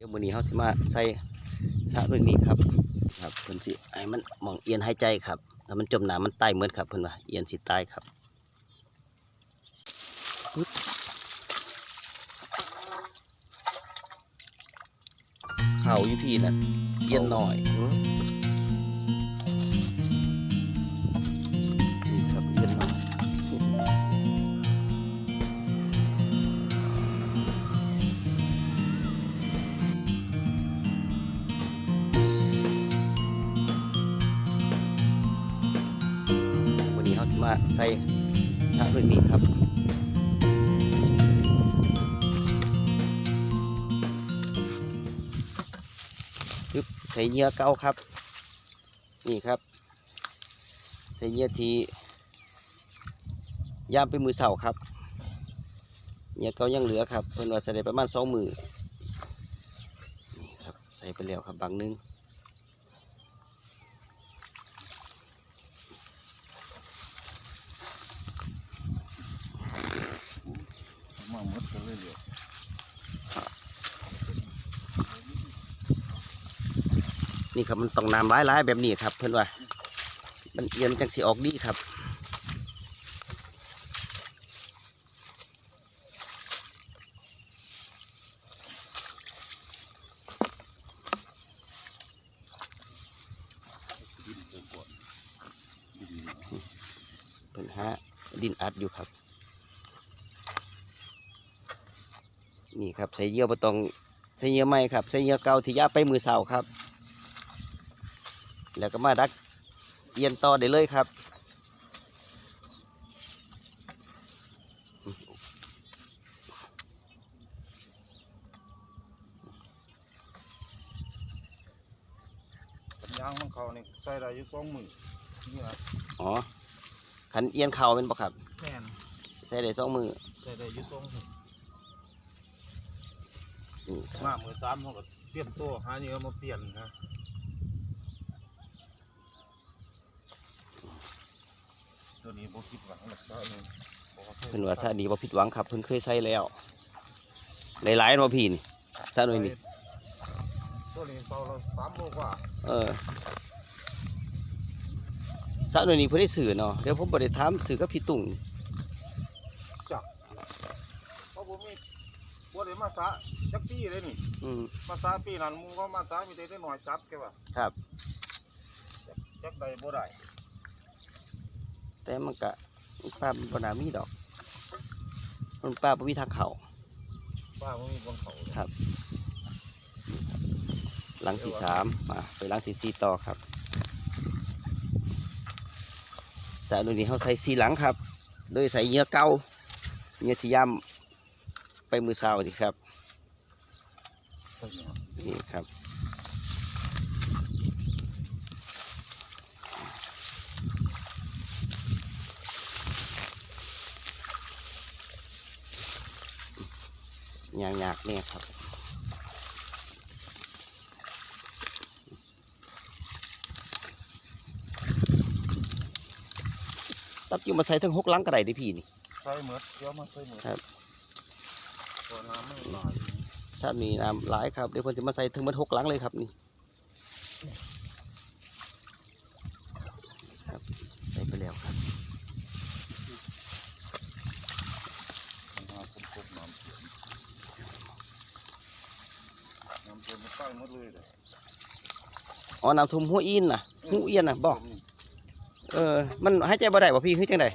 เดี๋ยวมือนี้เขาจะมาใส่สระด้วยนี้ครับครับเพิ่นสิไอ้มันหมองเอียนหายใจครับแล้วมันจมน้ำมันตายเหมือนครับเพิ่นว่าเอียนสิตายครับปึ๊บเข่าอยู่พี่น่ะเอียนหน่อย จะมาใส่ชาด้วยนี้ครับปึ๊บใส่เหยื่อเก่าครับ นี่ครับ ใส่เหยื่อทีย่ามไปมือเสาครับเหยื่อเก่ายังเหลือครับเพิ่นว่าใส่ได้ประมาณสองมือนี่ครับใส่ไปแล้วครับบางนึง มาหมดกันเลยเหลือนี่ครับมันต้องน้ำร้ายๆแบบนี้ครับ เพื่อนว่า มันเอียนมันจังสีออกดีครับ ดินเกินก่อนดิน เพิ่นฮะดินอัดอยู่ครับ นี่ ครับใส่เหยื่อบ่ต้องใส่เหยื่อใหม่ครับใส่เหยื่อเก่าที่ยาไปมือเสาครับ แล้วก็มาดักเอียนต่อได้เลยครับปัญญางมันเขานี่ใส่ได้อยู่สองมือนี่นะอ๋อขันเอียนเข่าเป็นบ่ครับแม่นใส่ได้สองมือ ใส่ได้อยู่สองมือนี่ครับ มามือสามเขาก็เตรียมตัวหานี่เอามาเปลี่ยนนะตัวนี้บ่คิดหวังหรอกเจ้านี่บอกว่าเพิ่นว่าซาดีบ่ผิดหวังครับเพิ่นเคยใส่แล้วหลายๆบ่พี่นี่ซาหน่อยนี่ตัวนี้เตาเราสามโลกว่าเออสระหน่วยนี้เพื่อได้สื่อเนาะเดี๋ยวผมบริถามสื่อกับพี่ตุ่งเพราะผมมีบ่ได้มาสะ จักปีเลยนี่ อืมมาสาปีนั้นหมูก็มาสามีแต่ได้หน่อยจับแกว่าครับจักใดบ่ได้แต่มันกะป้าบนามีดอก มันป้าบ่มีทางเขา ป้าบ่มีบนเขาเลยครับ หลังที่สามมาไปหลังที่สี่ต่อครับสระหน่วยนี้เขาใส่สีหลังครับ โดยใส่เหงื่อเก่าเหงื่อที่ย่ำไปมือเสาดีครับ นี่ครับ ยางยากเนี่ยครับตับจิ้วมาใส่ทั้งหกหลังกระไดเดิพี่นี่ใส่เหมือดเดี๋ยวมาใส่เหมือดครับตัวน้ำไม่หลายชาตินี้น้ำหลายครับเดี๋ยวเพิ่นจะมาใส่ทั้งหมดหกหลังเลยครับนี่ครับ ใส่ไปแล้วครับ น้ำคมๆน้ำเสียงน้ำเสียงมันใต้หมดเลยเลย อ๋อน้ำทุ่มหัวอินน่ะหูเอียนน่ะบอกเออ มันหายใจบ่ได้บ่พี่คือจังได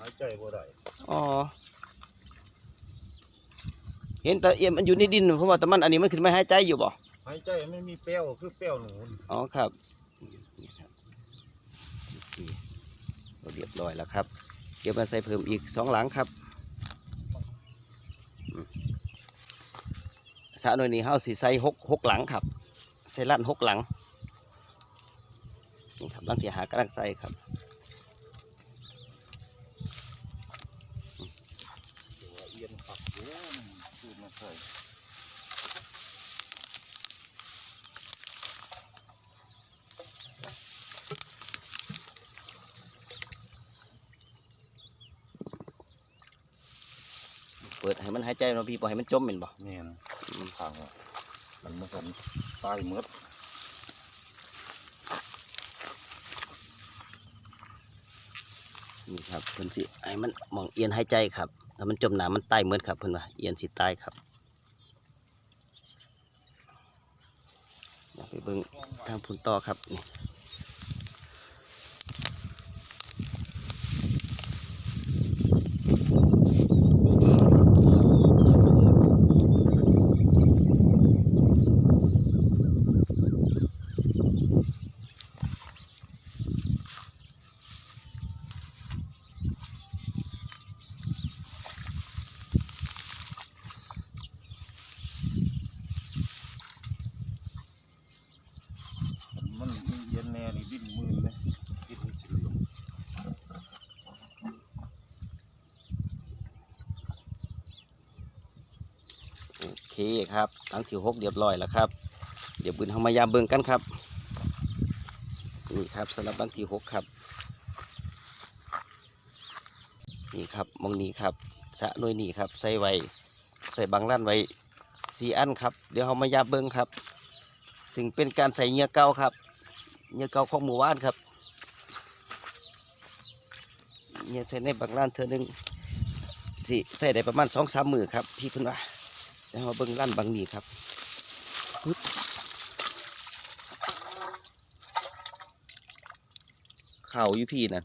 หายใจบ่ได้อ๋อเห็นแต่เอียนมันอยู่ในดินเพราะว่าแต่มันอันนี้มันขึ้นไม่หายใจอยู่บ่หายใจไม่มีเปรี้ยวคือเปรี้ยวหนูอ๋อครับนี่ครับสี่เรียบร้อยแล้วครับเดี๋ยวมาใส่เพิ่มอีกสองหลังครับอืมสระหน่วยนี้เฮาสิใส่หกหกหลังครับใส่ลั่นหกหลัง นี่ครับหลังที่หากำลังใส่ครับตัวเอียนขับเยอะคือมาใส่เปิดให้มันหายใจเนาะพี่บ่ให้มันจมเหม็นบ่เนียนมันพังอะมันมาสันตายหมด ครับเพิ่นสิไอ้มันหมองเอียนหายใจครับแล้วมันจมน้ำมันตายเหมือนครับเพิ่นว่าเอียนสิตายครับอยากไปเบิ่งทางพุ่นต่อครับนี่เย็นแน่นี่ดิ้นมือเลยดิ้นให้กินลม โอเคครับทั้งที่หกเรียบร้อยแล้วครับ เดี๋ยวบืนเฮามายามเบิ่งกันครับ นี่ครับสำหรับบังที่หกครับ นี่ครับมองนี้ครับสะหน่วยนี้ครับ ใส่ไว้ใส่บางล้านไว้สีอันครับ เดี๋ยวเฮามายามเบิ่งครับ ซึ่งเป็นการใส่เหงื่อเก่าครับเหงื่อเก่าของหมู่บ้านครับเหงื่อใส่ในบางล้านเธอหนึ่งสิใส่ได้ประมาณสองสามมือครับพี่เพิ่นว่า เดี๋ยวมาเบิ่งล้านบางนี้ครับปึ๊บเข่าอยู่พี่นั่น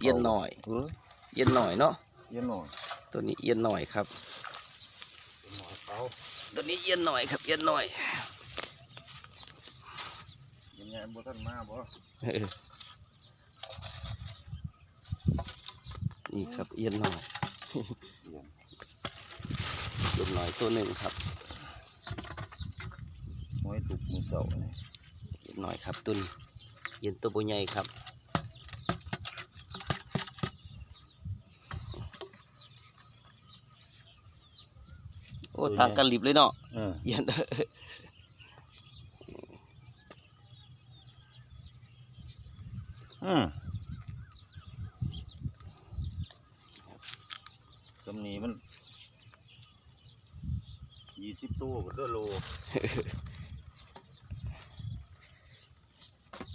เอียนหน่อยเออเอียนหน่อยเนาะเย็นหน่อย ตัวนี้เอียนหน่อยครับเย็นหน่อยเอาตัวนี้เอียนหน่อยครับเอียนหน่อยเย็นไงบ่ท่านมาบ่เออนี่ครับเอียนหน่อย เย็นเอียนหน่อยตัวหนึ่งครับห้อยตุกมือเสาเนี่ยเอียนหน่อยครับตัวนี้เอียนตัวบุใหญ่ครับโอ้ต่างกันลิบเลยเนาะเออเอียนอืมตำนี้มัน ยี่สิบตัวบนเด้อโล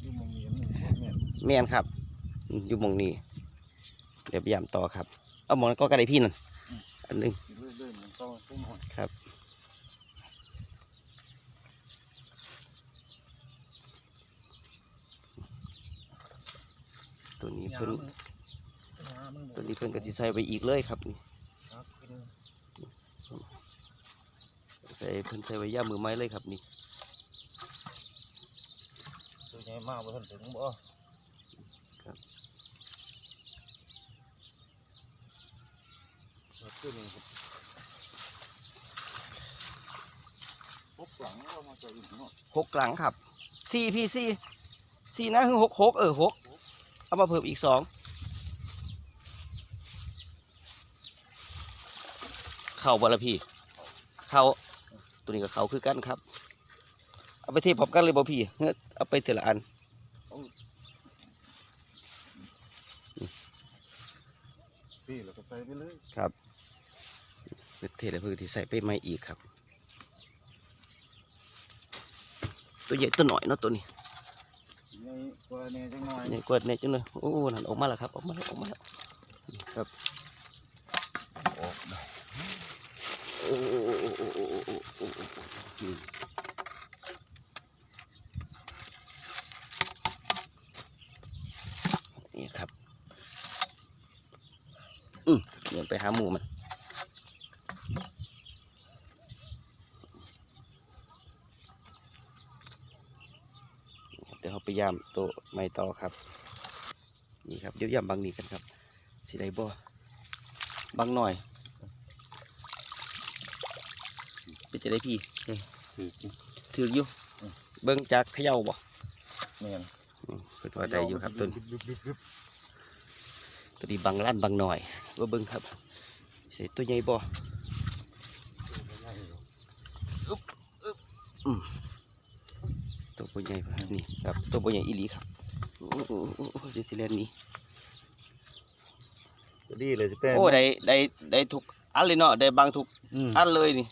อยู่มองนี้มันบ่แม่นแม่นครับ อยู่หมองนี้ เดี๋ยวพยายามต่อครับ เอาหมอนก็กระไดพี่นั่นอันหนึง เรื่อยๆมันต้องต้องหน่อยครับ ตัวนี้เพิ่น ตัวนี้เพิ่นก็สิใส่ไปอีกเลยครับนี่ ใส่เพิ่นใส่ไว้ย่ามมือไม้เลยครับนี่ตัวใหญ่มากบ่ทันถึงบ่ครับแล้วตัวนี้ครับพบหลังเรามาจากอีกเนาะหกหลังครับสี่พี่สี่สี่นะคือหกหกเออหกเอามาเพิ่มอีกสองเข่าบละพี่ เข่า ตัวนี้กับเขาคือกันครับ เอาไปเทพร้อมกันเลยบ่พี่เฮ้ยเอาไปทีละอันพี่แล้วก็ใส่ไปเลยครับเทเลยเพื่อที่ใส่ไปไม่อีกครับ ตัวใหญ่ตัวหน่อยเนาะตัวนี้ใหญ่กว่านี้จังหน่อยนี่กดเนี่ยจังเลยโอ้นั่นออกมาแล้วครับออกมาแล้วออกมาแล้ว ไปหาหมูมันเดี๋ยวเราไปยามตัวไม่ต่อครับ นี่ครับเดี๋ยวยามบางนี้กันครับสิได้บ่บางหน่อยเป็นจะได้พี่เอ้ยคือถืออยู่เบิ่งจากเขย่าบ่แม่นอืมเปิดว่าได้อยู่ครับต้นดึบๆๆ ตัวนี้บางล้านบางหน่อยว่าเบิ่งครับเสร็จตัวใหญ่บ่ตัวใหญ่บ่นี่ครับตัวใหญ่อีหลีครับโอ้โอ้โอ้โอ้เดี๋ยวสิแลนนี้ก็ดีเลยสิแป้งโอ้ได้ได้ได้ทุกอันเลยเนาะได้บางทุกอันเลยนี่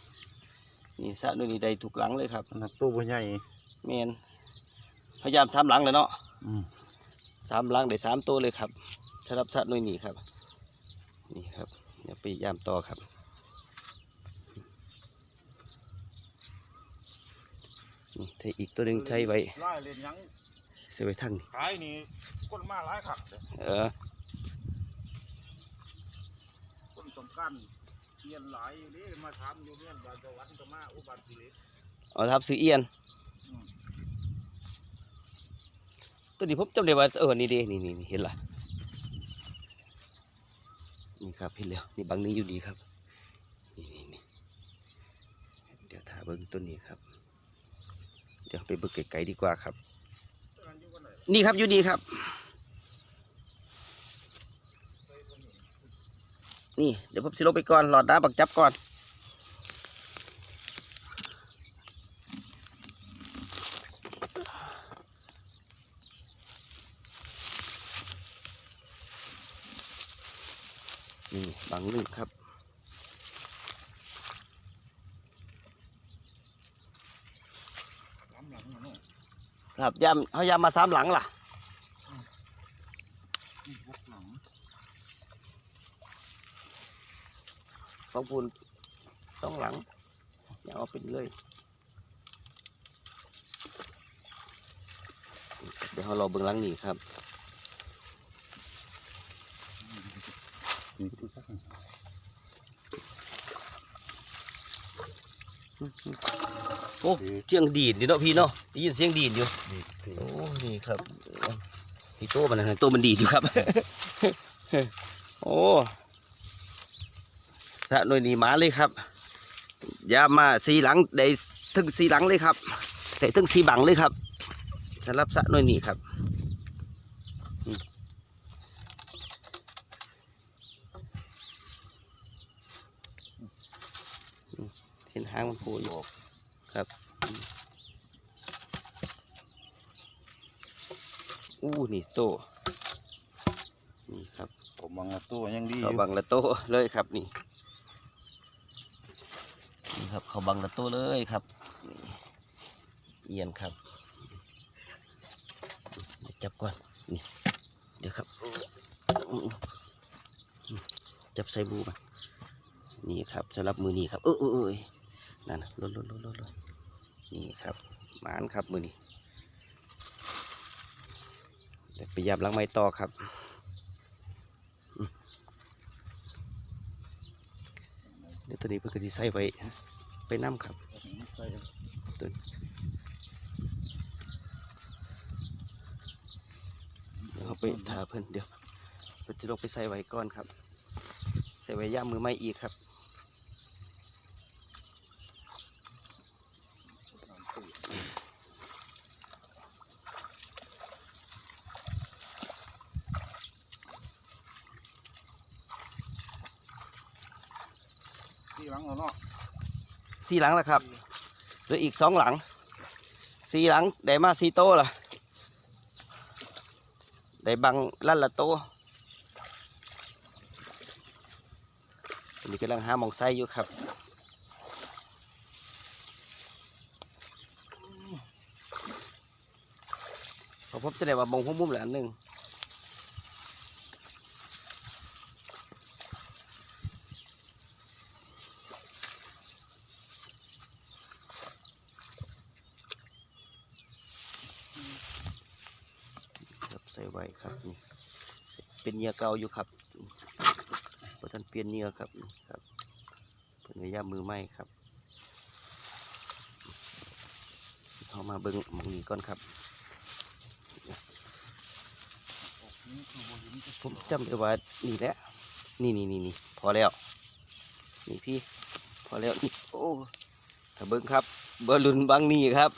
นี่สะด้วยนี่ได้ถูกหลังเลยครับตัวบ่ใหญ่แมนพยายามสามหลังเลยเนาะสามหลังได้สามตัวเลยครับ สำหรับสระด้วยนี่ครับ นี่ครับอย่าไปยามต่อครับ นี่ถ้าอีกตัวหนึ่งใช้ไว้ไล่เล่นหยังใช้ไว้ทั้งนี้ขายนี่คนมาหลายคักเด้อเออคนต้องการเปลี่ยนหลายอยู่นี่มาถามอยู่เรื่องบานสวรรค์ก็มาอุบัติเหตุเอาทับซื้อเอียนอืมตัวนี้ผมจำได้ว่าเออนี่เด้นี่นี่นี่เห็นละ นี่ครับเห็นแล้วนี่บางหนึงอยู่ดีครับนี่นี่นี่เดี๋ยวถ่าเบิ้งต้นนี้ครับ เดี๋ยวไปเบิ้งไกลๆดีกว่าครับ นี่ครับอยู่ดีครับ นี่เดี๋ยวผมสิลงไปก่อนหลอดน้ำบักจับก่อนบังหนึ่งครับ สามหลังนะเนาะ ครับยำเขายำมาสามหลังล่ะนี่หกหลังของปูนสองหลังอย่าเอาเป็นเลย เดี๋ยวเราเบื้งหลังนี่ครับนี่ดูสักหน่อย โอ้เสียงดีดนี่เนาะพี่เนาะได้ยินเสียงดีดอยู่นี่ถือโอ้นี่ครับนี่โต้มันนะโต้มันดีดอยู่ครับ โอ้สะหน่วยนี่หมาเลยครับยามมาสีหลังได้ถึงสีหลังเลยครับได้ถึงสีบังเลยครับสำหรับสะหน่วยนี้ครับอืมอืมเห็นหางมันโผล่อยู่ ครับ อู้นี่โต นี่ครับผมบางตัวยังดีอเขายู่บังละโตเลยครับนี่ นี่ครับเขาบังละโตเลยครับนี่เอียนครับเดี๋ยวจับก่อน นี่ เดี๋ยวครับอื้อจับใส่บูมานี่ครับสำหรับมือนี้ครับ เออเออเออนั่นน่ะลดลดลดลดลด นี่ครับหมานครับมือนี้เดี๋ยวไปยับหลังไม้ต่อครับเดี๋ยวตัวนี้เพื่อจะใส่ไว้ไปน้ำครับตัวเดี๋ยวเอาไปทาเพิ่นเดี๋ยวเพิ่นจะลงไปใส่ไว้ก่อนครับ ใส่ไว้ย่ามมือไม้อีกครับ ที่หลังเอาเนาะ สี่หลังแล้วครับหลืออีกสองหลังสี่หลังได้มาสี่โตละได้บังลั่นละโตอันนี้กำลังหามองไส้อยู่ครับพอพบจะได้ว่ามองหัวมุมเหลืออันหนึ่งครับใส่ไว้ครับนี่ เนเหยื่อเก่าอยู่ครับพอท่านเปลี่ยนเหยื่อครับครับเป็นระยะมือไหมครับเข้ามาเบิ้งมองนี้ก่อนครับ ผมจำได้ว่านี่แหละนี่นี่นี่นี่พอแล้วนี่พี่พอแล้วนี่โอ้ถ้าเบิ้งครับเบอร์ลุนบังนี่ครับ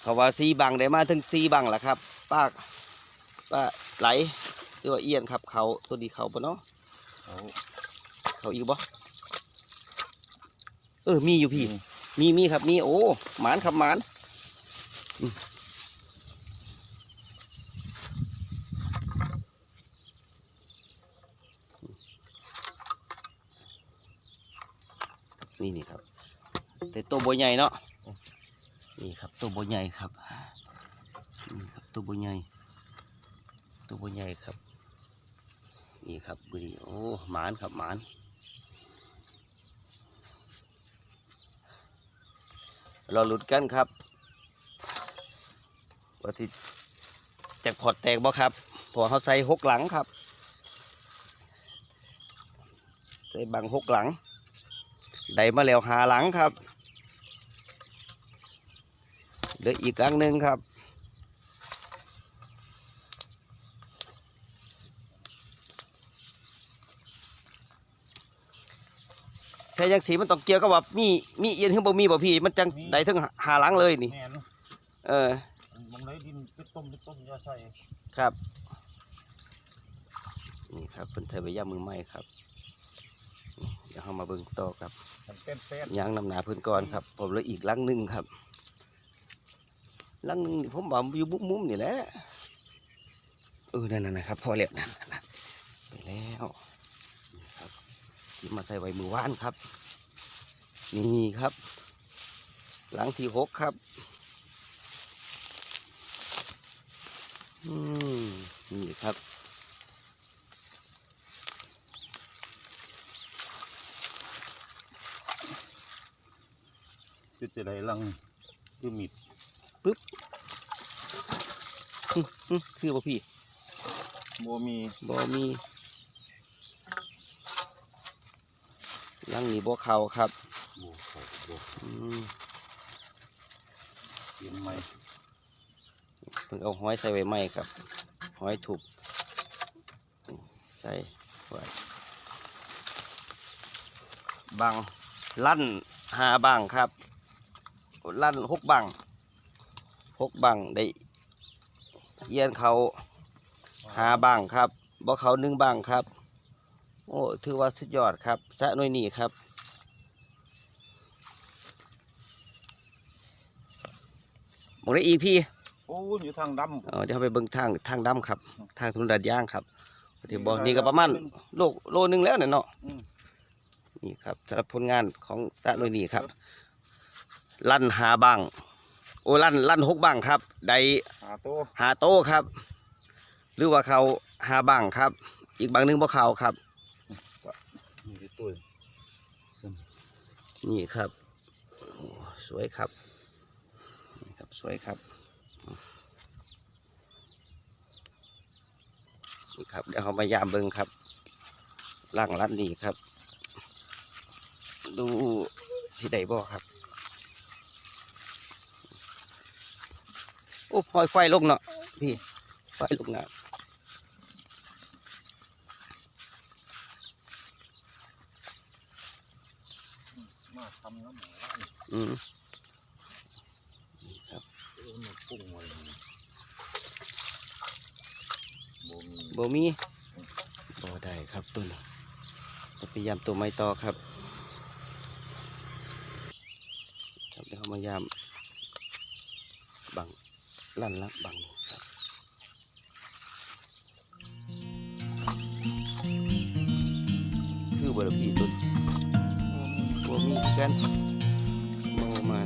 เขาว่าซีบังได้มาถึงซีบังแล่ะครับป้าป้าไหล หรือว่าเอียนครับเขาตัวดีเขาปะเนาะเอาเขาอีกบ่เออมีอยู่พี่ มีมีครับมีโอ้หมานครับหมานอืมนี่นี่ครับ แต่ตัวบัวใหญ่เนาะนี่ครับตัวบัวใหญ่ครับนี่ครับตัวบัวใหญ่ ตัวใหญ่ครับ นี่ครับบุรีโอ้หมานครับหมานเราหลุดกันครับว่าที่จากพอดแตกบ่ครับพอเขาใส่หกหลังครับ ใส่บังหกหลัง ได้มาแล้วหาหลังครับเหลืออีกหลังหนึ่งครับ ใส่ยังสีมันต้องเกี่ยวกับว่ามีมีเอียนขึ้นบ่มีบ่พี่ มันจังได้ถึงหาหลังเลยนี่ แม่นเออ มองไรดินไปต้มไปต้มอยาใส่ครับ นี่ครับเป็นใส่ใบย่ามือใหม่ครับนี่เดี๋ยวเรามาเบิ่งต่อครับมันเป็นแป้นยางนำหนาพื้นก่อนครับ ผมเหลืออีกหลังหนึ่งครับหลังหนึ่งนี่ผมบอกอยู่มุมมุมๆนี่แหละเออนั่นน่ะนะครับ พอแล้วนั่นน่ะไปแล้วนี่ครับ ที่มาใส่ไว้มือว่านครับ นี่ครับ หลังที่หกครับอืมนี่ครับ จุดจะได้ลังคือมีดอื้อคือบ่พี่บัวมีบ่มี ลังนี้บ่เข่าครับบัวเขาบัวอืมเปลี่ยนใหม่เพิ่งเอาหอยใส่ไว้ไหมครับหอยถูกใส่ไว้บังลั่นหาบังครับลั่นหกบังหกบังได้เยียนเขาหาบังครับบ่เขาหนึ่งบังครับโอ้ถือว่าสุดยอดครับสะหน่วยนี้ครับบอกได้อีกพี่โอ้ยอยู่ทางดเออเดี๋ยวเราไปเบิ่งทางทางดำครับ ทางถนนดัดยางครับที่บอกนี่ก็ประมาณโลโลนึงแล้วเนี่ยเนาะอืมนี่ครับสำหรับผลงานของสะหน่วยนี้ครับ ลั่นหาบังโอ้ลั่นลั่นหกบังครับได้ำหาตัวหาโต้ครับ หรือว่าเขาหาบังครับ อีกบังหนึงบ่เขาครับ นี่คือตัว นี่ครับสวยครับนี่ครับ สวยครับนี่ครับเดี๋ยวเขามายามเบิงครับล่างรัดนี่ครับ ดูสีใดบ่ครับโอ้พลอยไฟลงเนาะพี่ไฟลงนะมาทำน้ำหมู อืมเออมันปุ้งไว้นี่บัวมีบ่มีบ่ได้ครับตัวนี้ต้องพยายามตัวไม้ต่อครับ ครับเดี๋ยวเขามายามบังลั่นละบังครับคือบ่ละพี่ตุน บ่มีคือกันบ่มา